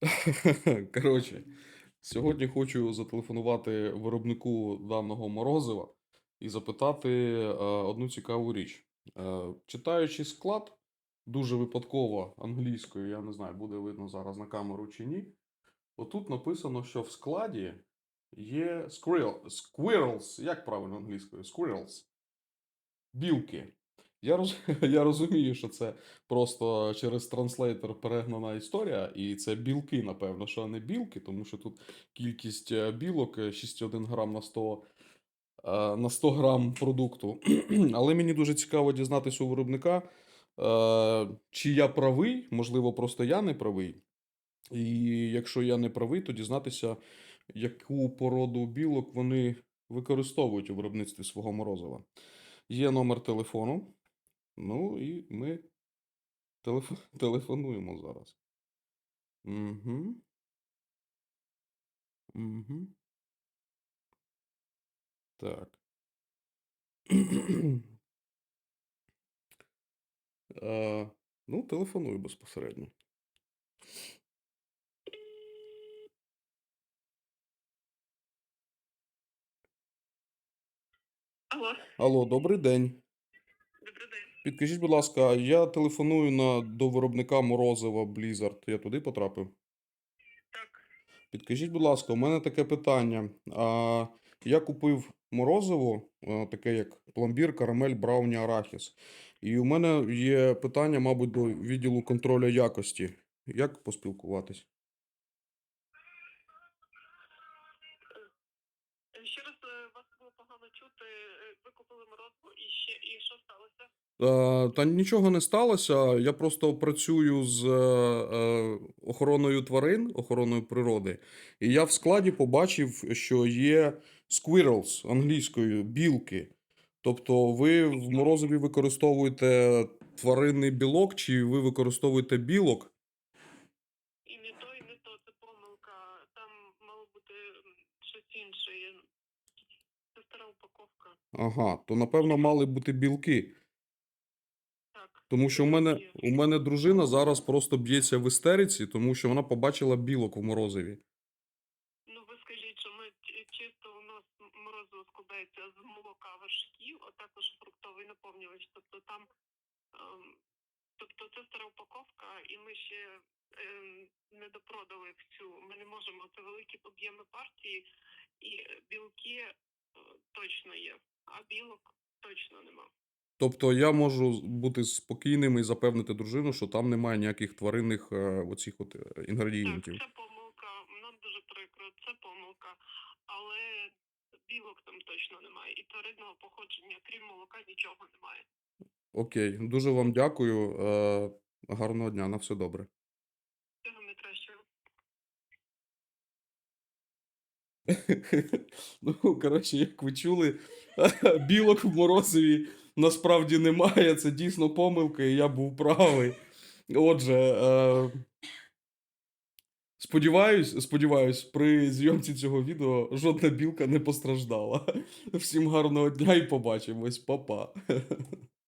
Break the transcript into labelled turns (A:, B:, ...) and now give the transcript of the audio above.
A: Коротше, сьогодні хочу зателефонувати виробнику даного морозива і запитати е, одну цікаву річ. Е, читаючи склад, дуже випадково англійською, я не знаю, буде видно зараз на камеру чи ні. Отут написано, що в складі є squirrel, squirrels, як правильно англійською? Squirrels. Білки. Я, роз, я розумію, що це просто через транслейтер перегнана історія, і це білки, напевно, що не білки, тому що тут кількість е, білок е, 6,1 грам на 100, е, на 100 грам продукту. Але мені дуже цікаво дізнатися у виробника, е, чи я правий, можливо, просто я не правий. І якщо я не правий, то дізнатися, яку породу білок вони використовують у виробництві свого морозива. Є номер телефону. Ну і ми телеф... телефонуємо зараз. Угу. Угу. Так. Е, ну, телефоную безпосередньо.
B: Алло,
A: Алло, добрий день.
B: добрий день.
A: Підкажіть, будь ласка, я телефоную на, до виробника морозива Blizzard. Я туди потрапив?
B: Так,
A: Підкажіть, будь ласка, у мене таке питання. А, я купив морозиво, таке як пломбір, карамель, брауні, арахіс. І у мене є питання, мабуть, до відділу контролю якості. Як поспілкуватись?
B: Ще раз е, вас було погано чути. Е, Ви купили морозку і ще і що сталося?
A: Е, Та нічого не сталося. Я просто працюю з охороною тварин, охороною природи, і я в складі побачив, що є squirrels англійською білки. Тобто, ви в морозиві використовуєте тваринний білок, чи ви використовуєте білок?
B: І не то, і не то, це помилка. Там мало бути щось інше. Це стара упаковка.
A: Ага, то напевно мали бути білки.
B: Так.
A: Тому що у мене, у мене дружина зараз просто б'ється в істериці, тому що вона побачила білок в морозиві.
B: Ну ви скажіть, що ми чи- чисто у нас морозиво складається з молока вершків, а також фруктовий наповнювач. Тобто там, ем, тобто це стара упаковка, і ми ще ем, не допродали всю. Ми не можемо. Це великі об'єми партії, і білки е, точно є, а білок точно нема.
A: Тобто я можу бути спокійним і запевнити дружину, що там немає ніяких тваринних е, оцих от е,
B: Так,
A: інгредієнтів.
B: це помилка. Нам дуже прикро, це помилка, але білок там точно немає. І тваринного походження, крім молока, нічого немає.
A: Окей, дуже вам дякую. Гарного дня, на все добре.
B: Цього не краще.
A: Ну, коротше, як ви чули, білок в морозиві насправді немає. Це дійсно помилка, і я був правий. Отже, е, сподіваюсь, сподіваюсь, при зйомці цього відео жодна білка не постраждала. Всім гарного дня і побачимось, Па-па.